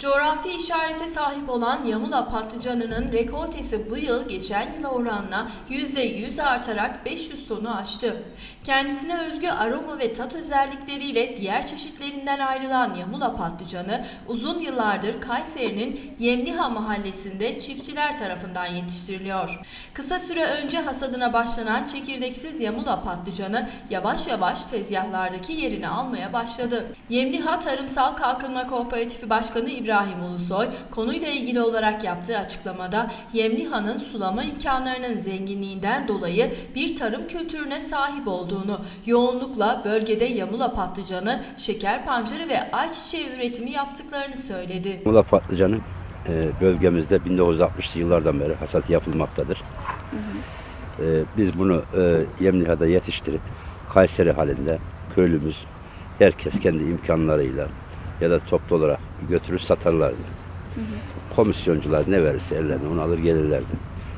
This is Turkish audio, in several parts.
Coğrafi işarete sahip olan Yamula patlıcanının rekoltesi bu yıl geçen yıla oranla %100 artarak 500 tonu aştı. Kendisine özgü aroma ve tat özellikleriyle diğer çeşitlerinden ayrılan Yamula patlıcanı uzun yıllardır Kayseri'nin Yemliha mahallesinde çiftçiler tarafından yetiştiriliyor. Kısa süre önce hasadına başlanan çekirdeksiz Yamula patlıcanı yavaş yavaş tezgahlardaki yerini almaya başladı. Yemliha Tarımsal Kalkınma Kooperatifi Başkanı İbrahim Ulusoy konuyla ilgili olarak yaptığı açıklamada Yemliha'nın sulama imkanlarının zenginliğinden dolayı bir tarım kültürüne sahip olduğunu, yoğunlukla bölgede yamula patlıcanı, şeker pancarı ve ayçiçeği üretimi yaptıklarını söyledi. Mula patlıcanı e, bölgemizde 1960'lı yıllardan beri hasat yapılmaktadır. E, Biz bunu e, Yemliha'da yetiştirip Kayseri halinde köylümüz herkes kendi imkanlarıyla ya da toplu olarak götürür satarlardı. Komisyoncular ne verirse ellerine onu alır gelirlerdi.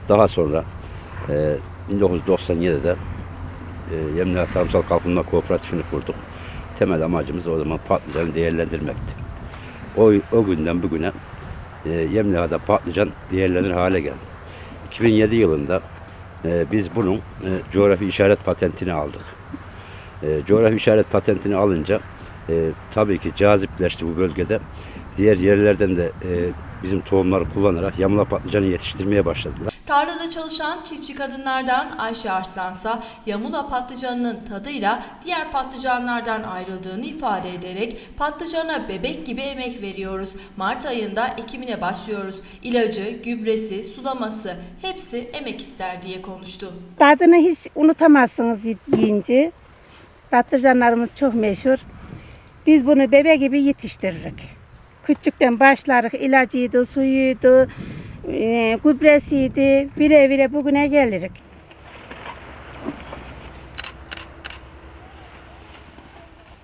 Daha sonra e, 1997'de e, Yemliha Tarımsal Kalkınma Kooperatifini kurduk. Temel amacımız o zaman patlıcanı değerlendirmekti. O, o günden bugüne e, Yemliha'da patlıcan değerlenir hale geldi. 2007 yılında e, biz bunun e, coğrafi işaret patentini aldık. E, coğrafi işaret patentini alınca e, tabii ki cazipleşti bu bölgede. Diğer yerlerden de e, bizim tohumları kullanarak yamula patlıcanı yetiştirmeye başladılar. Tarlada çalışan çiftçi kadınlardan Ayşe Arslansa yamula patlıcanının tadıyla diğer patlıcanlardan ayrıldığını ifade ederek patlıcana bebek gibi emek veriyoruz. Mart ayında ekimine başlıyoruz. İlacı, gübresi, sulaması hepsi emek ister diye konuştu. Tadını hiç unutamazsınız yiyince. Patlıcanlarımız çok meşhur. Biz bunu bebe gibi yetiştiririk. Küçükten başlarız. ilacıydı, suyuydu, e, gübresiydi. Bire bire bugüne gelirik.